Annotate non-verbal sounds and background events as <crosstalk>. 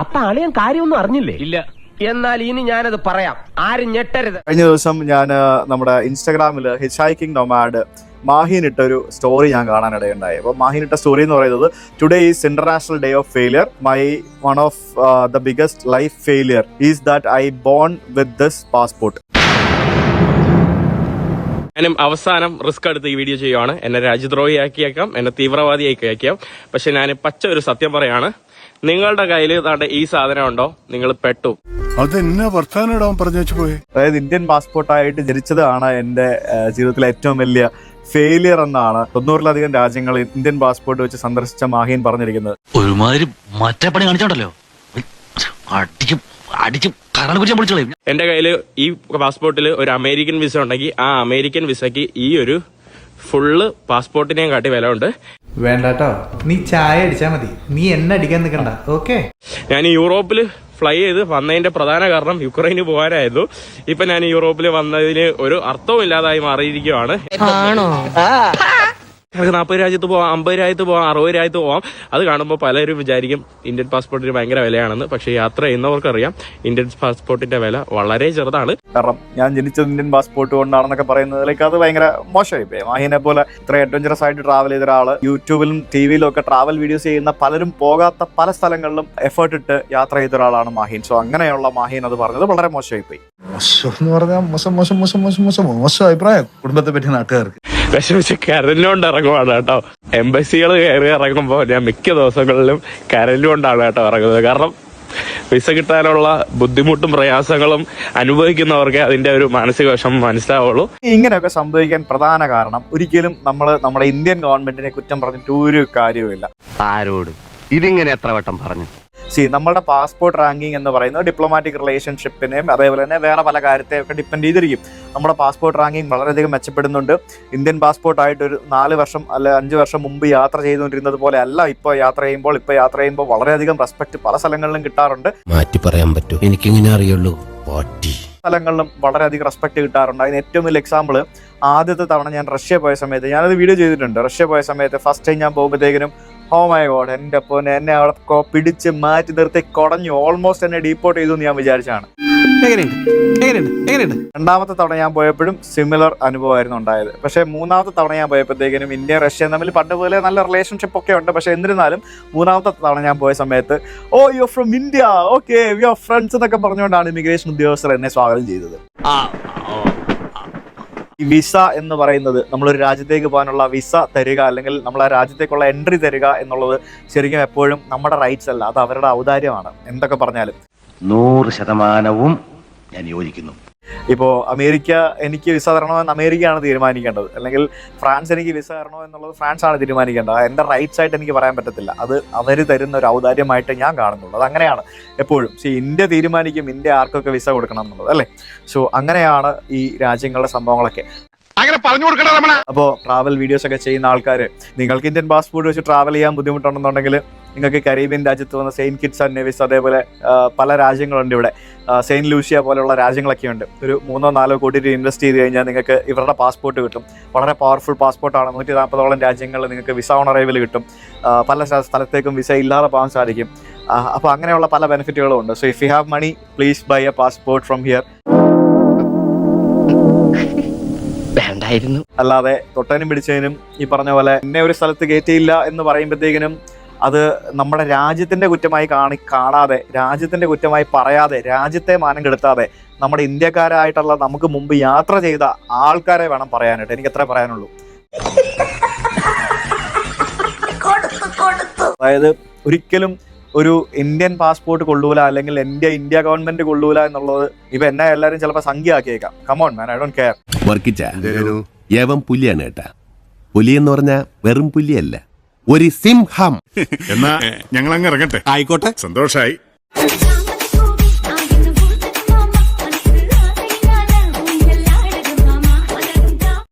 അപ്പൊ അളിയൻ കാര്യമൊന്നും അറിഞ്ഞില്ലേ? ഇല്ല. എന്നാൽ ഇനി ഞാനത് പറയാം. ആരും ഞെട്ടരുത്. കഴിഞ്ഞ ദിവസം ഞാൻ നമ്മുടെ ഇൻസ്റ്റാഗ്രാമിൽ ഹിച്ച് ഹൈക്കിംഗ് നൊമാഡ് മാഹിൻ ഇട്ട ഒരു സ്റ്റോറി ഞാൻ കാണാനിടയുണ്ടായി. അപ്പോൾ മാഹിൻ ഇട്ട സ്റ്റോറി എന്ന് പറയുന്നത് today is international day of failure my one of the biggest life failure is that I born with this passport ഞാനും അവസാനം റിസ്ക് എടുത്ത് ഈ വീഡിയോ ചെയ്യുവാണ്. എന്നെ രാജ്യദ്രോഹിയാക്കിയേക്കാം എന്നെ തീവ്രവാദിയാക്കിയേക്കാം. പക്ഷെ ഞാൻ പച്ച ഒരു സത്യം പറയാണ്. നിങ്ങളുടെ കയ്യിൽ താണ്ട ഈ സാധനം ഉണ്ടോ? നിങ്ങൾ പെട്ടു. അതെന്നെ വർത്താനം പറഞ്ഞു വെച്ച് പോയി? അതായത് ഇന്ത്യൻ പാസ്പോർട്ടായിട്ട് ജനിച്ചതാണ് എന്റെ ജീവിതത്തിലെ ഏറ്റവും വലിയ ഫെയിലിയർ എന്നാണ് തൊണ്ണൂറിലധികം രാജ്യങ്ങൾ ഇന്ത്യൻ പാസ്പോർട്ട് വെച്ച് സന്ദർശിച്ച മാഹീൻ പറഞ്ഞിരിക്കുന്നത്. ഒരുമാതിരി മറ്റേ പണി കാണിച്ചോണ്ടല്ലോ? അടിക്കും അടിക്കും എന്റെ കയ്യിൽ ഈ പാസ്പോർട്ടിൽ ഒരു അമേരിക്കൻ വിസ ഉണ്ടെങ്കിൽ ആ അമേരിക്കൻ വിസയ്ക്ക് ഈ ഒരു ഫുള്ള് പാസ്പോർട്ടിനെയും കാട്ടി വില ഉണ്ട് വേണ്ടാട്ടോ. നീ ചായ അടിച്ചാ മതി. നീ എന്നെ അടിക്കാൻ നിൽക്കണ്ട ഓക്കെ ഞാൻ യൂറോപ്പിൽ ഫ്ലൈ ചെയ്ത് വന്നതിന്റെ പ്രധാന കാരണം യുക്രൈന് പോകാനായിരുന്നു. ഇപ്പൊ ഞാൻ യൂറോപ്പിൽ വന്നതിന് ഒരു അർത്ഥവും ഇല്ലാതായി മാറിയിരിക്കുകയാണ്. നമുക്ക് നാൽപ്പത് രാജ്യത്ത് പോവാം അമ്പത് രാജ്യത്ത് പോവാം അറുപത് രാജ്യത്ത് പോവാം. അത് കാണുമ്പോൾ പലരും വിചാരിക്കും ഇന്ത്യൻ പാസ്പോർട്ടിന് ഭയങ്കര വിലയാണെന്ന്. പക്ഷേ യാത്ര ചെയ്യുന്നവർക്കറിയാം ഇന്ത്യൻ പാസ്പോർട്ടിന്റെ വില വളരെ ചെറുതാണ്. കാരണം ഞാൻ ജനിച്ചത് ഇന്ത്യൻ പാസ്പോർട്ട് കൊണ്ടാണെന്നൊക്കെ പറയുന്നതിലേക്ക് അത് ഭയങ്കര മോശമായി പോയി. മാഹിനെ പോലെ ഇത്ര അഡ്വഞ്ചറസ് ആയിട്ട് ട്രാവൽ ചെയ്ത ഒരാൾ യൂട്യൂബിലും ടി വിയിലും ഒക്കെ ട്രാവൽ വീഡിയോസ് ചെയ്യുന്ന പലരും പോകാത്ത പല സ്ഥലങ്ങളിലും എഫേർട്ട് ഇട്ട് യാത്ര ചെയ്ത ഒരാളാണ് മാഹിൻ. സോ അങ്ങനെയുള്ള മാഹിൻ അത് പറഞ്ഞത് വളരെ മോശമായി പോയി. മോശം എന്ന് പറഞ്ഞാൽ മോശം മോശം മോശം മോശം മോശം മോശം അഭിപ്രായം കുടുംബത്തെ പറ്റി നാട്ടുകാർക്ക്. വിഷമിച്ച് കൊണ്ട് ഇറങ്ങുവാണ് കേട്ടോ. എംബസികൾ കയറി ഇറങ്ങുമ്പോൾ ഞാൻ മിക്ക ദിവസങ്ങളിലും കരലുകൊണ്ടാണ് കേട്ടോ ഇറങ്ങുന്നത്. കാരണം വിസ കിട്ടാനുള്ള ബുദ്ധിമുട്ടും പ്രയാസങ്ങളും അനുഭവിക്കുന്നവർക്ക് അതിന്റെ ഒരു മാനസിക വിഷമം മനസ്സിലാവുള്ളൂ. ഇങ്ങനെയൊക്കെ സംഭവിക്കാൻ പ്രധാന കാരണം ഒരിക്കലും നമ്മൾ നമ്മുടെ ഇന്ത്യൻ ഗവൺമെന്റിനെ കുറ്റം പറഞ്ഞിട്ട് ഒരു കാര്യവുമില്ല. ആരോട് ഇതിങ്ങനെ എത്ര വട്ടം പറഞ്ഞു? സി നമ്മുടെ പാസ്പോർട്ട് റാങ്കിങ് എന്ന് പറയുന്നത് ഡിപ്ലോമാറ്റിക് റിലേഷൻഷിപ്പിനെയും അതേപോലെ തന്നെ വേറെ പല കാര്യത്തെയൊക്കെ ഡിപ്പെൻഡ് ചെയ്തിരിക്കും. നമ്മുടെ പാസ്പോർട്ട് റാങ്കിങ് വളരെയധികം മെച്ചപ്പെടുന്നുണ്ട്. ഇന്ത്യൻ പാസ്പോർട്ടായിട്ട് ഒരു നാല് വർഷം അല്ലെ അഞ്ച് വർഷം മുമ്പ് യാത്ര ചെയ്തുകൊണ്ടിരുന്നത് പോലെ അല്ല ഇപ്പോൾ യാത്ര ചെയ്യുമ്പോൾ ഇപ്പോൾ യാത്ര ചെയ്യുമ്പോൾ വളരെയധികം റെസ്പെക്ട് പല സ്ഥലങ്ങളിലും കിട്ടാറുണ്ട്. മാറ്റി പറയാൻ പറ്റും. എനിക്കിങ്ങനെ അറിയുള്ളൂ. സ്ഥലങ്ങളിലും വളരെയധികം റെസ്പെക്ട് കിട്ടാറുണ്ട്. അതിന് ഏറ്റവും വലിയ എക്സാമ്പിൾ ആദ്യത്തെ തവണ ഞാൻ റഷ്യ പോയ സമയത്ത് ഞാനത് വീഡിയോ ചെയ്തിട്ടുണ്ട്. റഷ്യ പോയ സമയത്ത് ഫസ്റ്റ് ടൈം ഞാൻ പോകുമ്പോഴത്തേക്കിനും ഹോ മൈ ഗോഡ് എന്റെ അപ്പോൾ എന്നെ അവിടെ പിടിച്ച് മാറ്റി നിർത്തി കുടഞ്ഞു ഓൾമോസ്റ്റ് എന്നെ ഡീപ്പോർട്ട് ചെയ്തു എന്ന് ഞാൻ വിചാരിച്ചാണ്. രണ്ടാമത്തെ തവണ ഞാൻ പോയപ്പോഴും സിമിലർ അനുഭവമായിരുന്നു ഉണ്ടായത്. പക്ഷേ മൂന്നാമത്തെ തവണ ഞാൻ പോയപ്പോഴത്തേക്കിനും ഇന്ത്യ റഷ്യ തമ്മിൽ പണ്ട് പോലെ നല്ല റിലേഷൻഷിപ്പ് ഒക്കെ ഉണ്ട്. പക്ഷേ എന്നിരുന്നാലും മൂന്നാമത്തെ തവണ ഞാൻ പോയ സമയത്ത് ഓ you from India okay you are friends എന്നൊക്കെ പറഞ്ഞുകൊണ്ടാണ് ഇമിഗ്രേഷൻ ഉദ്യോഗസ്ഥർ എന്നെ സ്വാഗതം ചെയ്തത്. വിസ എന്ന് പറയുന്നത് നമ്മളൊരു രാജ്യത്തേക്ക് പോകാനുള്ള വിസ തരിക അല്ലെങ്കിൽ നമ്മൾ ആ രാജ്യത്തേക്കുള്ള എൻട്രി തരിക എന്നുള്ളത് ശരിക്കും എപ്പോഴും നമ്മുടെ റൈറ്റ്സ് അല്ല. അത് അവരുടെ ഔദാര്യമാണ്. എന്തൊക്കെ പറഞ്ഞാലും. നൂറ് ശതമാനവും ഞാൻ യോജിക്കുന്നു. ഇപ്പോൾ അമേരിക്ക എനിക്ക് വിസ തരണമെന്ന് അമേരിക്കയാണ് തീരുമാനിക്കേണ്ടത്. അല്ലെങ്കിൽ ഫ്രാൻസ് എനിക്ക് വിസ തരണോ എന്നുള്ളത് ഫ്രാൻസ് ആണ് തീരുമാനിക്കേണ്ടത് എന്റെ റൈറ്റ്സ് ആയിട്ട് എനിക്ക് പറയാൻ പറ്റത്തില്ല. അത് അവർ തരുന്ന ഒരു ഔദാര്യമായിട്ട് ഞാൻ കാണുന്നുള്ളൂ. അത് അങ്ങനെയാണ് എപ്പോഴും. സി ഇന്ത്യ തീരുമാനിക്കും ഇന്ത്യ ആർക്കൊക്കെ വിസ കൊടുക്കണം എന്നുള്ളത് അല്ലേ? സോ അങ്ങനെയാണ് ഈ രാജ്യങ്ങളുടെ സംഭവങ്ങളൊക്കെ. അങ്ങനെ പറഞ്ഞു കൊടുക്കണം അപ്പോൾ ട്രാവൽ വീഡിയോസ് ഒക്കെ ചെയ്യുന്ന ആൾക്കാർ നിങ്ങൾക്ക് ഇന്ത്യൻ പാസ്പോർട്ട് വെച്ച് ട്രാവൽ ചെയ്യാൻ ബുദ്ധിമുട്ടുണ്ടെന്നുണ്ടെങ്കിൽ നിങ്ങൾക്ക് കരീബിയൻ രാജ്യത്ത് വന്ന സെയിന്റ് കിറ്റ്സ് ആൻഡ് നെവിസ് അതേപോലെ പല രാജ്യങ്ങളുണ്ട് ഇവിടെ. സെയിൻ ലൂഷ്യ പോലെയുള്ള രാജ്യങ്ങളൊക്കെ ഉണ്ട്. ഒരു മൂന്നോ നാലോ കോടി രൂപ ഇൻവെസ്റ്റ് ചെയ്ത് കഴിഞ്ഞാൽ നിങ്ങൾക്ക് ഇവരുടെ പാസ്പോർട്ട് കിട്ടും. വളരെ പവർഫുൾ പാസ്പോർട്ടാണ് നൂറ്റി നാൽപ്പതോളം രാജ്യങ്ങളിൽ നിങ്ങൾക്ക് വിസ ഓൺ അറൈവൽ കിട്ടും. പല സ്ഥ- സ്ഥലത്തേക്കും വിസ ഇല്ലാതെ പോകാൻ സാധിക്കും. അപ്പോൾ അങ്ങനെയുള്ള പല ബെനിഫിറ്റുകളും ഉണ്ട്. So if you have money please buy a passport from here വേണ്ടായിരുന്നു. അല്ലാതെ തൊട്ടനും പിടിച്ചതിനും ഈ പറഞ്ഞ പോലെ എന്നെ ഒരു സ്ഥലത്ത് കയറ്റിയില്ല എന്ന് പറയുമ്പോഴത്തേക്കിനും അത് നമ്മുടെ രാജ്യത്തിന്റെ കുറ്റമായി കാണി കാണാതെ രാജ്യത്തിന്റെ കുറ്റമായി പറയാതെ രാജ്യത്തെ മാനം കെടുത്താതെ നമ്മുടെ ഇന്ത്യക്കാരായിട്ടുള്ള നമുക്ക് മുമ്പ് യാത്ര ചെയ്ത ആൾക്കാരെ വേണം പറയാനായിട്ട്. എനിക്ക് എത്ര പറയാനുള്ളൂ. അതായത് ഒരിക്കലും ഒരു ഇന്ത്യൻ പാസ്പോർട്ട് കൊള്ളൂല അല്ലെങ്കിൽ ഇന്ത്യ ഇന്ത്യ ഗവൺമെന്റ് കൊള്ളൂല എന്നുള്ളത് ഇപ്പൊ എന്നെ എല്ലാവരും ചിലപ്പോൾ സംഖ്യ ആക്കിയേക്കാം come on man I don't care വർക്കിച്ച പുലിയാണ് കേട്ടാ പുലി എന്ന് പറഞ്ഞാൽ വെറും പുലിയല്ല. ഒരു സിംഹം. <laughs> എന്നാ ഞങ്ങൾ അങ്ങ് ഇറങ്ങട്ടെ. ആയിക്കോട്ടെ. സന്തോഷായി. <laughs>